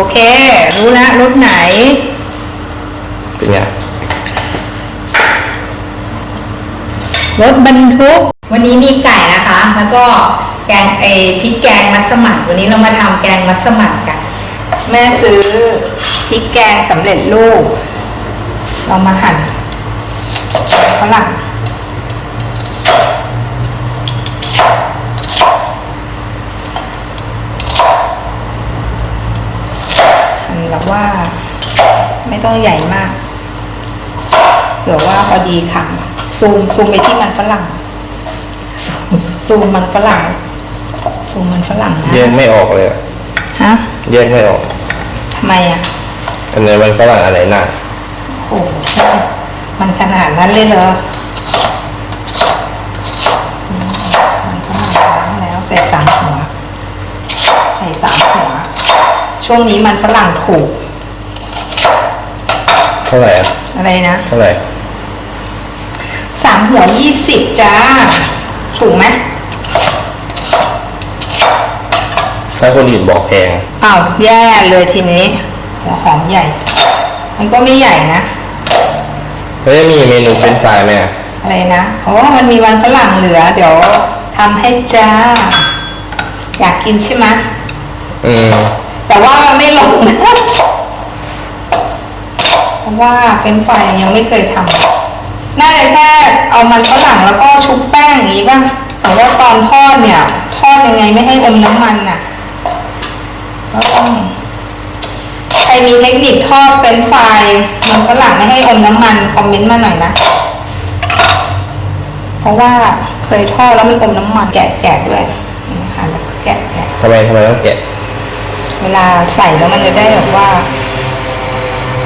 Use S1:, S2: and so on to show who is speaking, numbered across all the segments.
S1: โอเค รู้แล้วรสไหน
S2: เป็นไง
S1: รถบรรทุก วันนี้มีไก่นะคะ แล้วก็แกงไอพริกแกงมัสมั่นวันนี้เรามาทำแกงมัสมั่นกัน แม่ซื้อพริกแกงสำเร็จรูป เรามาหั่นฝรั่ง หั่นแบบว่า ไม่ต้องใหญ่มากเผื่อว่าพอดีคำซูมซูมไปที่มันฝรั่งซูมซูมมันฝรั่งซูมมันฝรั่งนะ
S2: แยกไม่ออกเลยอะ
S1: ฮะ
S2: แยกไม่ออก
S1: ทำไมอะ
S2: อันไหนมันฝรั่งอันไหนหน้า
S1: โอ้โหมันขนาดนั้นเลยเหรออื ช่วงนี้มันฝรั่งถูก
S2: เท่าไหร่อะ
S1: อะไรนะ
S2: เท่าไหร่
S1: สามหัวยี่สิบจ้า ถูกไหม
S2: ถ้าคนอื่นบอกแพง
S1: อ้าวแย่เลยทีนี้ หัวหอมใหญ่ มันก็ไม่ใหญ่นะ
S2: แล้วจะมีเมนูเป็นไฟรายไหมอะ
S1: อะไรนะอ๋อมันมีวันฝรั่งเหลือ เดี๋ยวทำให้จ้า อยากกินใช่ไหม
S2: อืม
S1: แต่ว่าไม่ลงนะเพราะว่าเฟรนช์ฟรายยังไม่เคยทำน่าจะแค่เอามันฝรั่งแล้วก็ชุบแป้งอย่างนี้ป่ะแต่ว่าตอนทอดเนี่ยทอดยังไงไม่ให้อมน้ำมันน่ะก็ต้องใครมีเทคนิคทอดเฟรนช์ฟรายมันฝรั่งไม่ให้อมน้ำมันคอมเมนต์มาหน่อยนะเพราะว่าเคยทอดแล้วมันอมน้ำมันแกะแกะด้วยนี่นะคะแล้วก็แกะแกะ
S2: ทำไมทำไมต้องแกะ
S1: เวลาใส่แล้วมันจะได้แบบว่า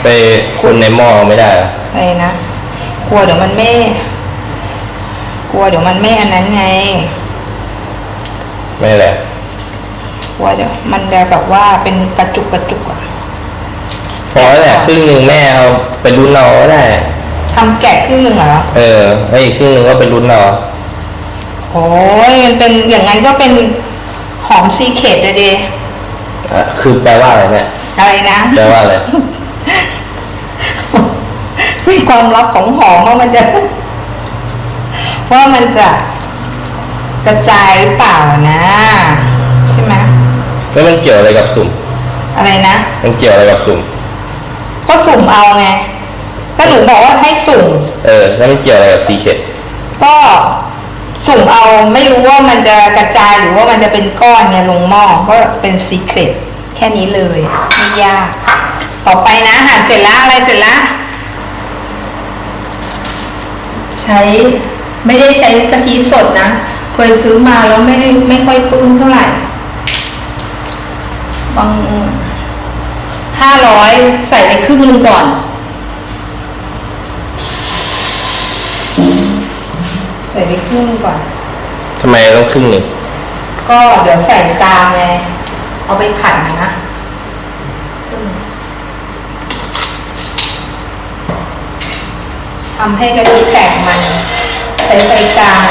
S2: ไปคนในหม้อไม่ได้เหรอ
S1: อะไรนะ กลัวเดี๋ยวมันไม่ กลัวเดี๋ยวมันไม่อันนั้นไง
S2: ไม่แหละ
S1: กลัวเดี๋ยวมันจะแบบว่าเป็นกระจุกกระจุกอะ
S2: พอแล้วแหละครึ่งหนึ่งแม่เอาไปรุ้นเราก็ได้
S1: ทำแกะครึ่งหนึ่งเหรอ
S2: เออแล้วอีกครึ่งหนึ่งก็ไปรุ้นเรา
S1: โอ้ยมันเป็นอย่างนั้นก็เป็นหอมซีเคดเลยเด
S2: อะคือแปลว่าอะไรเนี่ย
S1: อะไรนะ
S2: แปลว่าอะไร
S1: มีความลับของหอมว่ามันจะ ว่ามันจะกระจายหรือเปล่านะ ใช่ไหม
S2: แล้วมันเกี่ยวอะไรกับสุ่ม
S1: อะไรนะ
S2: มันเกี่ยวอะไรกับสุ่ม
S1: ก็สุ่มเอาไงก็หนูบอกว่าให้สุ่ม
S2: เออแล้วมันเกี่ยวอะไรกับซีเคด
S1: ก็ สุ่มเอาไม่รู้ว่ามันจะกระจายหรือว่ามันจะเป็นก้อนเนี่ยลงหม้อก็เป็นซีเครตแค่นี้เลยไม่ยาก ต่อไปนะหั่นเสร็จแล้วอะไรเสร็จแล้วใช้ไม่ได้ใช้กะทิสดนะเคยซื้อมาแล้วไม่ได้ไม่ค่อยปื้มเท่าไหร่บางห้าร้อยใส่ไปครึ่งนึงก่อน ใส่ไปครึ่งหนึงก่อน
S2: ทำไมต้องครึ่งหนึ่ง
S1: ก็เดี๋ยวใส่ตามไงเอาไปผัดนะทำให้กะทิแตกมัน ใช้ไฟกลาง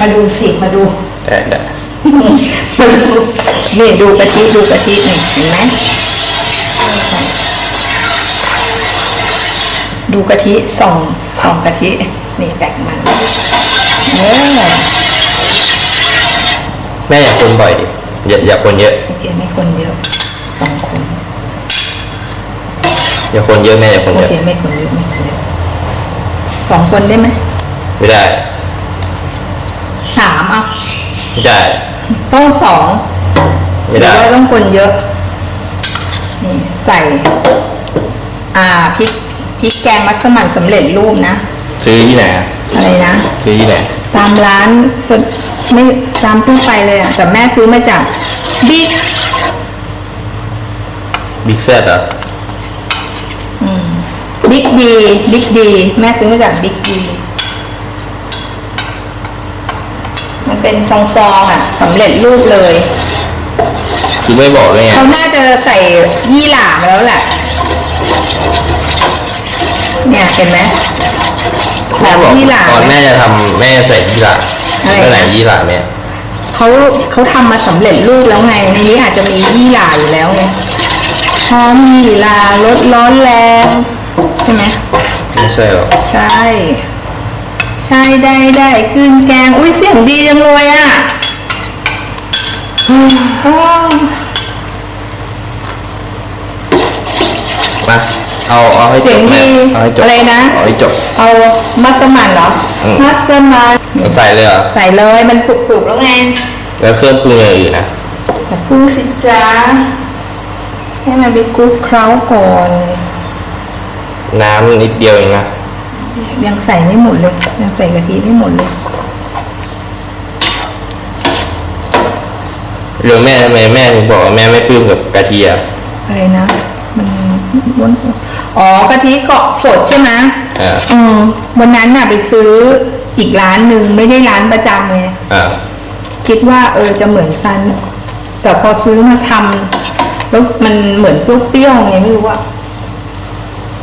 S1: มาดูสิมาดู
S2: ได้ได้
S1: มาดูนี่ดูกะทิดูกะทินี่เห็นไหม ดูกะทิส่องส่องกะทินี่แตกมันเออ
S2: แม่อย่าคนบ่อยดิอย่าอย่าคนเยอะ
S1: โอเคไม่คนเยอะสองคน
S2: อย่าคนเยอะแม่อย่าคน
S1: โอ
S2: เยอะ
S1: เคไม่คนเยอะไม่คนเยอะสองคนได้ไหม
S2: ไม่ได้
S1: สามเอา
S2: ไม่ได้
S1: ต้องสอง
S2: ไม่
S1: ห
S2: ได้
S1: รือว่าต้องคนเยอะนี่ใส่ อ่าพริก พริกแกงมัสมั่นสำเร็จรูปนะ
S2: ซื้อที่ไหนอะ
S1: อะไรนะ
S2: ซื้อที่ไหน
S1: ตามร้านสดไม่ตามทั่วไปเลยอะแต่แม่ซื้อมาจากบิ๊ก
S2: บิ๊กแซดเหรอ
S1: บิ๊กดีบิ๊กดีแม่ซื้อมาจากบิ๊กดีมันเป็นซองๆอะสำเร็จรูปเลย
S2: คือไม่บอกเลยไง
S1: เขาน่าจะใส่ยี่หร่ามาแล้วแหละ เนี่ยเห็นไหมแบ
S2: แม่
S1: บ
S2: บอก
S1: ยี่หร่า
S2: ตอน
S1: ไหม
S2: แม่จะทำแม่ใส่ยี่หร่า
S1: อะไร
S2: เมื่อไหร่ยี่หร่าแม่
S1: ขเขาเขาทำมาสำเร็จรูปแล้วไงในนี้อาจจะมียี่หร่าอยู่แล้วไงหอมยี่หร่าลดร้อนแรงใช่ไหม
S2: ไม่ใช่หรอก
S1: ใช่ ใช่ได้ได้ขึ้นแกง อุ้ยเสียงดีจังเลยอะอืมอ้าว
S2: มา เอาเอาให้จ
S1: เสีย
S2: บ
S1: ง
S2: แม่
S1: ดี
S2: เอาให้จบ
S1: อะไรนะ
S2: เอาให้จบ
S1: เอามัสมั่นเหรอ
S2: อืม
S1: มัสมั่น
S2: เอาใส่เลยเหรอ
S1: ใส่เลยมันปรุบๆแล้วไง
S2: แล้วเครื่องปรุงอย่างอื่นนะ
S1: อย่าพึ่งสิจ้าให้มันไปคลุกเคล้าก่อน
S2: น้ำนิดเดียวเองนะ
S1: ยังใส่ไม่หมดเลย ยังใส่กะทิไม่หมดเลย
S2: หรือแม่ทำไมแม่ถึงบอกว่าแม่ไม่ปลื้มกับกระเทียม
S1: อะไรนะ มันวน อ๋อกะทิเกาะสดใช่ไหม
S2: อ่า
S1: อืมวันนั้นน่ะไปซื้ออีกร้านหนึ่งไม่ได้ร้านประจำไง
S2: อ่า
S1: คิดว่าเออจะเหมือนกัน แต่พอซื้อมาทำแล้วมันเหมือนเปรี้ยวๆไงไม่รู้อะ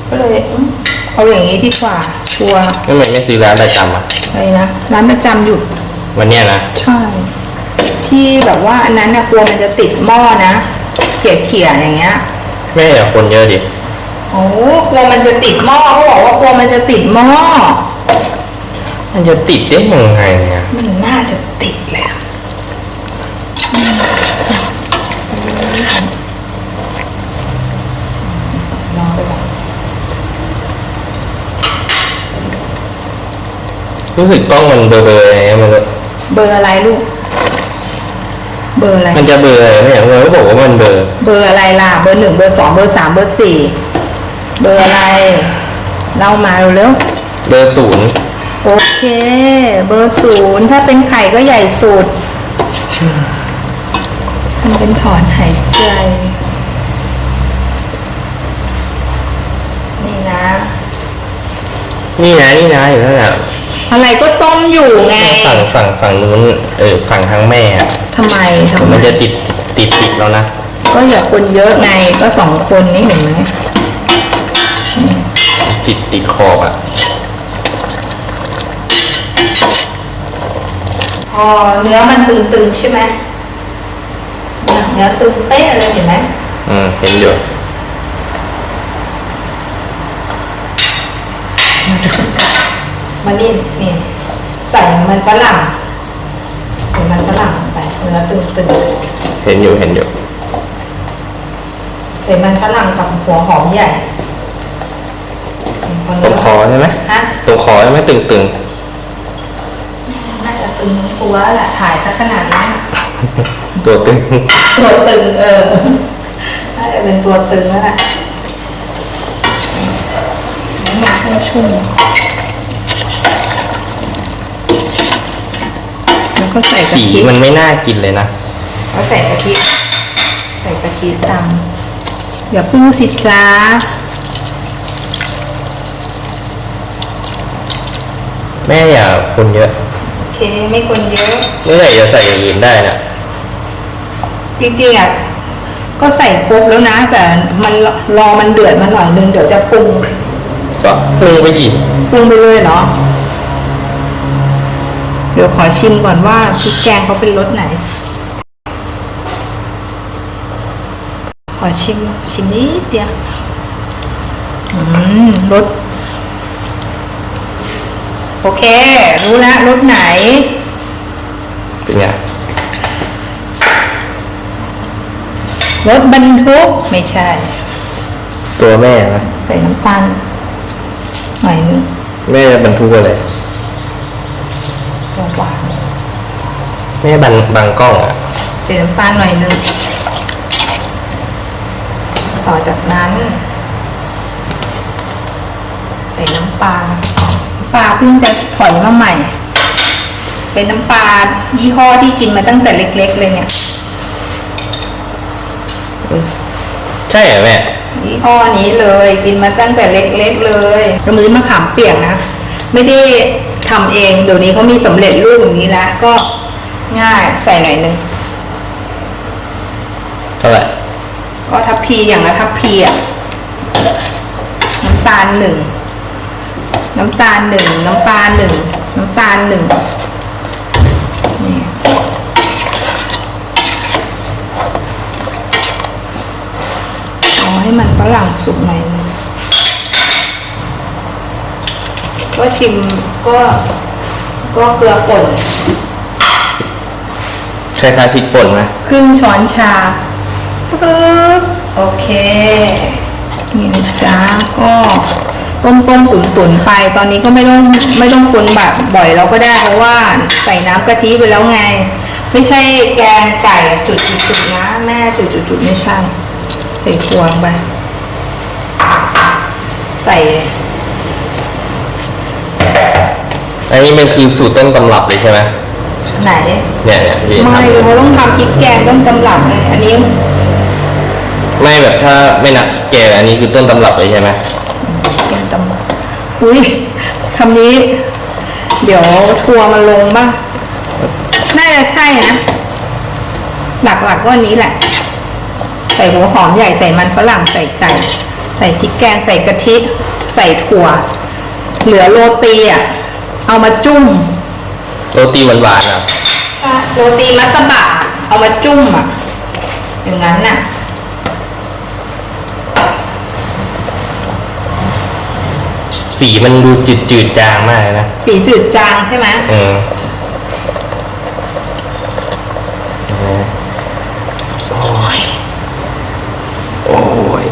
S1: ก็เลยอืมเอาอย่างนี้ดีกว่ากลัว
S2: ทำไมไม่ซื้อร้านประจำอะ
S1: อะไรนะร้านประจำหยุด
S2: วันเนี้ยนะ
S1: ใช่ ที่แบบว่าอันนั้นน่ะกลัวมันจะติดหม้อนะเขี่ยเขี่ยๆอย่างเงี้ย
S2: แม่อย่าคนเยอะดิ
S1: โอ้กลัวมันจะติดหม้อเขาบอกว่ากลัวมันจะติดหม้อ
S2: มันจะติดได้ยังไงเนี่ย
S1: มันน่าจะติดแหละรอไปก่อน
S2: รู้สึกกล้องมันเบลอๆอะไรเงี้ยมันเลย
S1: เบอร์อะไรลูก เบอร์อะไร
S2: มันจะเบลออะไรไม่อย่างเราก็บอกว่ามันเบลอ
S1: เบอร์อะไรล่ะ เบอร์หนึ่งเบอร์สองเบอร์สามเบอร์สี่ เบอร์อะไรเล่ามาเร็ว
S2: เบอร์ศูนย์
S1: ๆโอเค เบอร์ศูนย์ถ้าเป็นไข่ก็ใหญ่สุดทำเป็นถอนหายใจ นี่นะ
S2: นี่นะนี่นะอยู่นั่นแหละ
S1: อะไรก็ต้มอยู่ไง
S2: ฝั่งฝั่งฝั่งนู้นเออฝั่งทางแม่อะ
S1: ทำไมทำไม
S2: มันจะติดติดติดแล้วนะ
S1: ก็อย่าคนเยอะไงก็สองคนนี่เห็นไหม
S2: ติดติดขอบอะ
S1: พอเนื้อมันตึงๆใช่ไหมเนื้อตึงเป๊ะเลยเห็นไหม
S2: อืม เห็นอยู่
S1: มันนี่นี่ ใส่มันฝรั่งใส่มันฝรั่งลงไปเนื้อตึง
S2: เห็นอยู่เห็นอยู่
S1: ๆใส่มันฝรั่งกับหัวหอมใหญ่
S2: ตรงคอใช่ไหม
S1: ฮะ
S2: ตรงคอใช่ไหมตึงตึง
S1: น่าจะตึงทั้งตัวแล้วแหละถ่ายซะขนาดนั้น
S2: ๆตัวตึง
S1: ตัวตึงเออน่าจะเป็นตัวตึงแล้วแหละน้ำมันเพิ่มชุ่มแล้วก็ใส่กะ
S2: สี
S1: ทิ
S2: มันไม่น่ากินเลยนะ
S1: แล้วใส่กะทิใส่กะทิตามอย่าพึ่งสิจ้า
S2: แม่อย่าคนเยอะ
S1: โอเคไม่คนเยอะ
S2: เมื่อไหร่จะใส่อย่างอื่นได้นะ
S1: จริงๆอะก็ใส่ครบแล้วนะ แต่มันรอมันเดือดมาหน่อยนึงเดี๋ยวจะปรุง
S2: ก็ปรุงไปดิ
S1: ปรุงไปเลยเนาะเดี๋ยวขอชิมก่อนว่าพริกแกงเขาเป็นรสไหน ขอชิมชิมนิดเดียว อืมรส โอเค รู้แล้วรสไหน
S2: เป็นไง
S1: รถบรรทุกไม่ใช่
S2: ตัวแม่นะ
S1: ใส่น้ำตาลหน่อยนึง
S2: แม่จะบรรทุกอะไร
S1: หวาน
S2: แม่บันบางกล้องอะ
S1: ใส่น้ำตาลหน่อยนึงต่อจากนั้นใส่น้ำปลาน้ำ ปลาเพิ่งจะถอยมาใหม่ เป็นน้ำปลายี่ห้อที่กินมาตั้งแต่เล็ก ๆ เลยเนี่ย
S2: ใช่เหรอแม่
S1: ยี่ห้อนี้เลยกินมาตั้งแต่เล็ก ๆ เลยแล้วมือมะขามเปียกนะ ไม่ได้ทำเองเดี๋ยวนี้เขามีสำเร็จรูปอย่างนี้แล้วก็ง่ายใส่หน่อยนึง
S2: เท่าไหร่
S1: ก็ทัพพีอย่างละทัพพีอะน้ำตาลหนึ่ง น้ำตาลหนึ่งน้ำปลาหนึ่งน้ำตาลหนึ่งนี่เอให้มันฝรั่งสุกหน่อยนึงก็ชิมก็ก็เกลือป่น
S2: คล้ายๆพริกป่นไหม
S1: ครึ่งช้อนชาปึ๊บโอเคนี่นะจ๊ะก็ ต้มต้มตุ๋นตุ๋นๆไป ตอนนี้ก็ไม่ต้องไม่ต้องคนแบบบ่อยเราก็ได้เพราะว่าใส่น้ำกะทิไปแล้วไง ไม่ใช่แกงไก่จุดๆๆนะแม่จุดๆๆไม่ใช่ ใส่ถั่วลงไป ใส่
S2: อันนี้มันคือสูตรต้นตำรับเลยใช่ไหม
S1: ไหน
S2: เนี่ยเนี่ยพี่
S1: ไม่
S2: ทำ
S1: เขาต้องทำพริกแกงต้นตำรับไงอันนี้
S2: ไม่แบบถ้าไม่นับพริกแกงอันนี้คือต้นตำรับเลยใช่ไหม
S1: แกงตำอุ้ยคำนี้ เดี๋ยวทัวร์มันลงบ้างน่าจะใช่นะ หลักๆก็อันนี้แหละ ใส่หัวหอมใหญ่ใส่มันฝรั่งใส่ไก่ใส่พริกแกงใส่กะทิ ใส่ถั่ว เหลือโรตีอะ เอามาจุ่ม
S2: โรตีหวานๆอะ
S1: ใช่โรตีมัตตบะเอามาจุ่มอะอย่างนั้นน่ะ
S2: สีมันดูจืดๆจางมากเลยนะ
S1: สีจืดจางใช่ไหม
S2: เออเออโอ้ย โอ้ย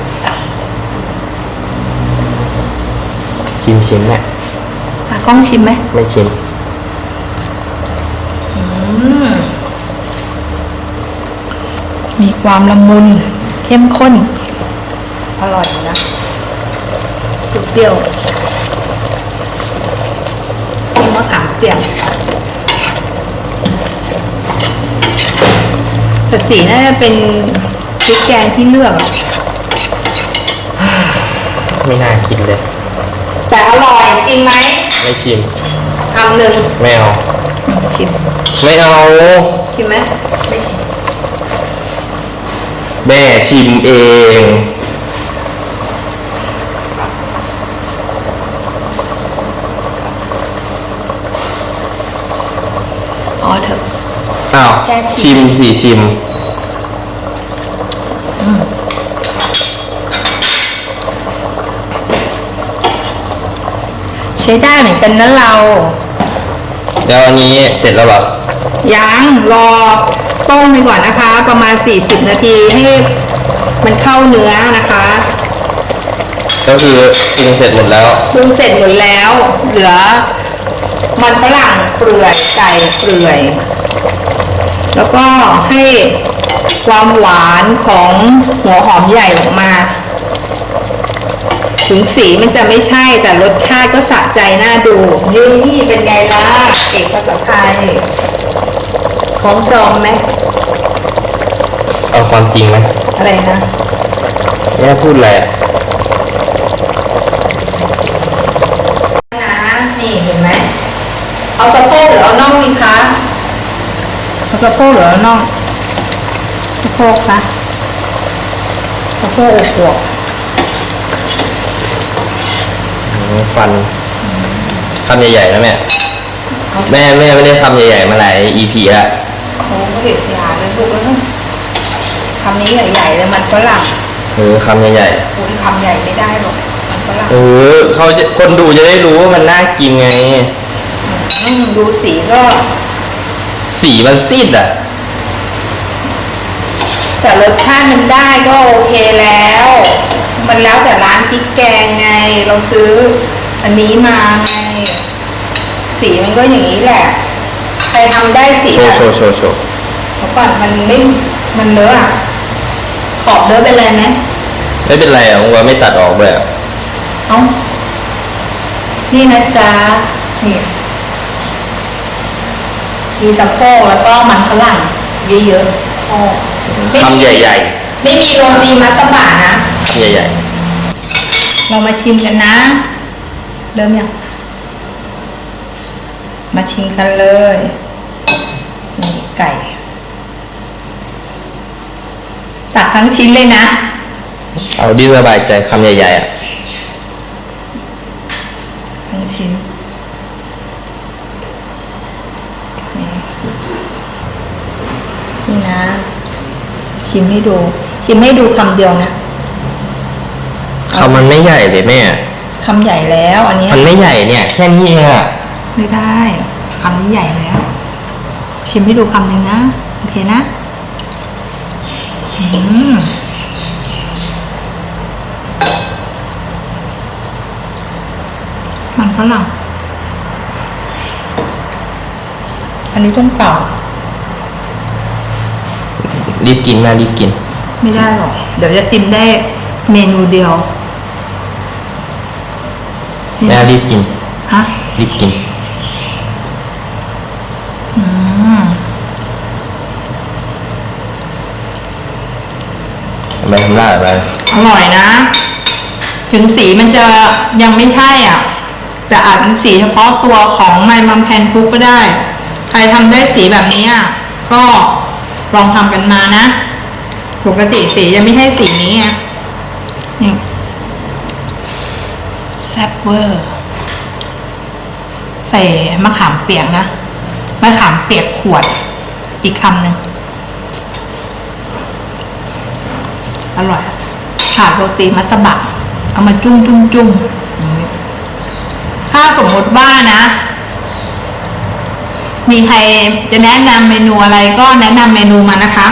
S2: ชิมชิมเนี่ย
S1: ตากล้องชิมไหม
S2: ไม่ชิม
S1: มีความละมุน เข้มข้น อร่อยนะเปรี้ยวๆมีมะขาม เปียกแต่สีน่าจะเป็นพริกแกงที่เลือกอะ
S2: ไม่น่ากินเลย
S1: แต่อร่อยชิมไหม
S2: ไม่ชิม
S1: คำหนึ่ง
S2: ไม่เอา
S1: ชิม
S2: ไม่เอา
S1: ชิมไหมไม่ชิม
S2: แม่ชิมเอง
S1: อ๋อเถอะ
S2: อ้าว
S1: แค่ชิ
S2: ชิ
S1: ม
S2: มสิชิม
S1: ใช้ได้เหมือนกันนะเรา
S2: แล้วอันนี้เสร็จแล้วแบบ
S1: ยังรอต้มไปก่อนนะคะ ประมาณ 40 นาทีให้มันเข้าเนื้อนะคะ
S2: ก็คือปรุงเสร็จหมดแล้ว
S1: ปรุงเสร็จหมดแล้ว เหลือ มันฝรั่งเปลือยไก่เปลือย แล้วก็ให้ความหวานของหัวหอมใหญ่ออกมา ถึงสีมันจะไม่ใช่แต่รสชาติก็สะใจน่าดูนี่เป็นไงล่ะ เอกภาษาไทยของจองไหม
S2: เอาความจริงไหม
S1: อะไรนะ
S2: แม่พูดอะไรอะ
S1: นะนี่เห็นไหม เอาสะโพกหรือเอาน่องดีคะเอา สะโพกหรือเอาน่องสะโพกซะสะโพกอกวก
S2: อืมฟันคำใหญ่ๆนะแม่แม่แม่ไม่ได้คำใหญ่ๆมาหลาย EP ละ
S1: โอ้เห็ดยาเลยลูกเอ้ยคำนี้ใหญ่ๆเลยมันฝรั่ง
S2: เออคำใหญ่
S1: โอ้ยคำใหญ่ไม่ได้หรอกมันฝรั่ง
S2: ๆเออเขาจะคนดูจะได้รู้ว่ามันน่ากินไง
S1: อืมดูสีก็
S2: สีมันซีดอะ
S1: แต่รสชาติมันได้ก็โอเคแล้ว มันแล้วแต่ร้านพริกแกงไง เราซื้ออันนี้มาไง สีมันก็อย่างนี้แหละใครทำได้สี
S2: โช
S1: แบ
S2: ว์
S1: บ
S2: โชว์โชว์โชว์
S1: เมื่อก่อนมันไม่มันเลอะอะขอบเลอะไปเลยไหม
S2: ไม่เป็นไรอะผมว่าไม่ตัดออกเลยอะ
S1: เอ้านี่นะจ๊ะนี่ มีสะโพกแล้วก็มันฝรั่งเยอะๆชอบไม่
S2: คำ
S1: มี
S2: ใหญ่
S1: ไม่มีโรตีมัตตบะนะ
S2: ๆใหญ่
S1: เรามาชิมกันนะ เริ่มยังมาชิมกันเลยนี่ไก่ ตักทั้งชิ้นเลยนะ
S2: ๆเอาที่สบายใจคำใหญ่ๆอะ
S1: ทั้งชิ้น นี่ นี่นะ ชิมให้ดู ชิมให้ดูคำเดียวนะ
S2: คำมันไม่ใหญ่เลยแม่
S1: คำใหญ่แล้ว อันเนี้ย
S2: มันไม่ใหญ่เนี่ย แค่นี้เองอะ
S1: ไม่ได้คำนี้ใหญ่แล้ว ชิมให้ดูคำหนึ่งนะ โอเคนะอืมมันฝรั่ง อันนี้ต้องเป่า
S2: รีบกินแม่รีบกิน
S1: ไม่ได้หรอก เดี๋ยวจะชิมได้เมนูเดียว
S2: แม่รีบกิน
S1: ฮะ
S2: รีบกิน
S1: อืม
S2: ทำไมทำหน้าแบบนั้น
S1: อร่อยนะ ถึงสีมันจะยังไม่ใช่อะ แต่อาจเป็นสีเฉพาะตัวของไมมัมแคนคุกก็ได้ ใครทำได้สีแบบนี้อะก็ ลองทำกันมานะ ปกติสีจะไม่ใช่สีนี้ไงนี่แซ่บเวอร์ใส่มะขามเปียกนะ มะขามเปียกขวด อีกคำหนึ่งอร่อยขาดโรตีมัตตบะ เอามาจุ้มจุ้มจุ้มอย่างนี้ถ้าสมมติว่านะ มีใครจะแนะนำเมนูอะไรก็แนะนำเมนูมานะคะ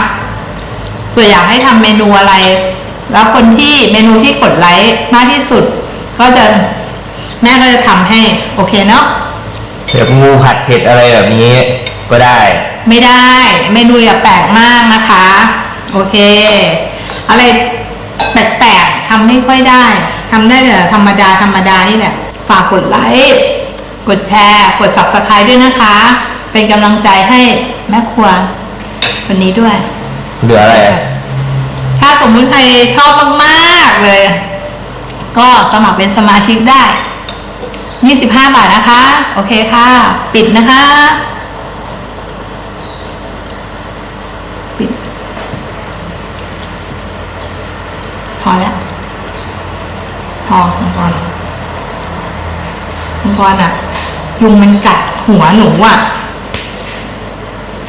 S1: เผื่ออยากให้ทำเมนูอะไร แล้วคนที่เมนูที่กดไลค์มากที่สุด ก็จะแม่ก็จะทำให้ โอเคเนาะ
S2: แบบงูผัดเผ็ดอะไรแบบนี้ก็ได้
S1: ไม่ได้ เมนูอย่าแปลกมากนะคะ โอเค อะไรแปลกๆทำไม่ค่อยได้ทำได้แต่ธรรมดาธรรมดานี่แหละฝากกดไลค์กดแชร์ กด subscribe ด้วยนะคะ เป็นกำลังใจให้แม่ครัววันนี้ด้วย
S2: เหลืออะไร
S1: ถ้าสมมุติใครชอบมากๆเลย ก็สมัครเป็นสมาชิกได้25บาทนะคะ โอเคค่ะ ปิดนะคะ ปิด พอแล้ว พอมังกรมังกรอะ ยุงมันกัดหัวหนูอะ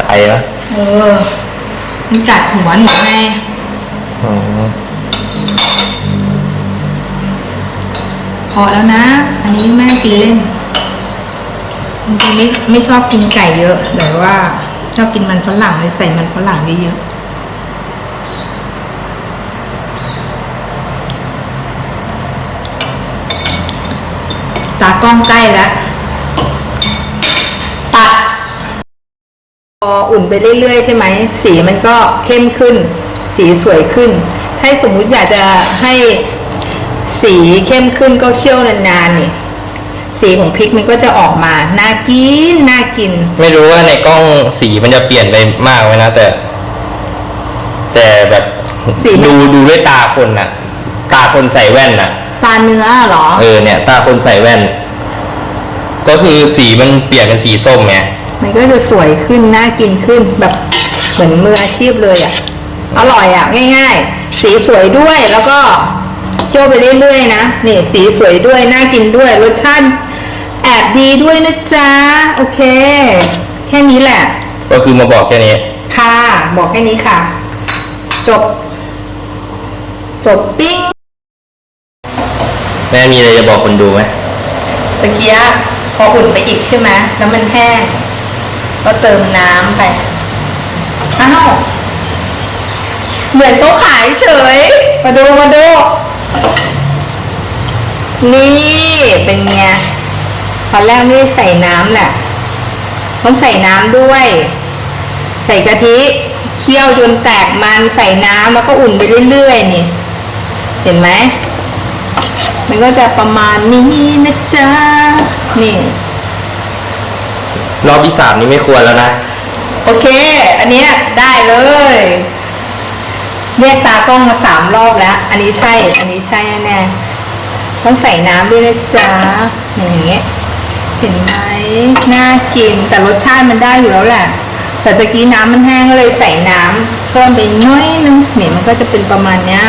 S2: ใจนะ
S1: เออมันกัดหัวหนูไง
S2: อ๋อ
S1: พอแล้วนะ อันนี้แม่กินเล่นจริงๆไม่ไม่ชอบกินไก่เยอะแต่ว่าชอบกินมันฝรั่งเลยใส่มันฝรั่งเยอะๆตากล้องใกล้แล้ว ตัด พออุ่นไปเรื่อยๆใช่ไหมสีมันก็เข้มขึ้น สีสวยขึ้น ถ้าสมมุติอยากจะให้สีเข้มขึ้นก็เคี่ยวนานๆนี่สีของพริกมันก็จะออกมาน่ากินน่ากิน
S2: ไม่รู้ว่าในกล้องสีมันจะเปลี่ยนไปมากไหมนะแต่ แต่แบบ
S1: สีมัน
S2: ดูดูด้วยตาคนน่ะ ตาคนใส่แว่นน่ะ
S1: ตาเนื้อเหรอ
S2: เออเนี่ย ตาคนใส่แว่น ก็คือสีมันเปลี่ยนเป็นสีส้มไง
S1: มันก็จะสวยขึ้นน่ากินขึ้นแบบเหมือนมืออาชีพเลยอะอร่อยอะง่าย ๆ สีสวยด้วยแล้วก็เคี่ยวไปเรื่อยๆนะนี่สีสวยด้วยน่ากินด้วยรสชาติแอบดีด้วยนะจ๊ะโอเค แค่นี้แหละ
S2: ก็คือมาบอกแค่นี้
S1: ค่ะ บอกแค่นี้ค่ะ จบ จบปิ๊ก
S2: แม่มีอะไรจะบอกคนดูไหม
S1: ตะเกียบพออุ่นไปอีกใช่ไหมแล้วมันแห้ง ก็เติมน้ำไป อ้าว เหมือนเขาขายเฉย มาดูมาดู นี่เป็นไง ตอนแรกไม่ได้ใส่น้ำแหละต้องใส่น้ำด้วย ใส่กะทิเคี่ยวจนแตกมันใส่น้ำแล้วก็อุ่นไปเรื่อยๆนี่ เห็นไหม มันก็จะประมาณนี้นะจ๊ะ นี่
S2: รอบที่สามนี้ไม่ควรแล้วนะ
S1: โอเค อันเนี้ยได้เลย เรียกตากล้องมาสามรอบแล้ว อันนี้ใช่ อันนี้ใช่แน่ต้องใส่น้ำด้วยนะจ๊ะอย่างเงี้ยเห็นไหมน่ากิน แต่รสชาติมันได้อยู่แล้วแหละ แต่ตะกี้น้ำมันแห้งก็เลยใส่น้ำเพิ่มไปน้อยนึงเนี่ยมันก็จะเป็นประมาณเนี้ย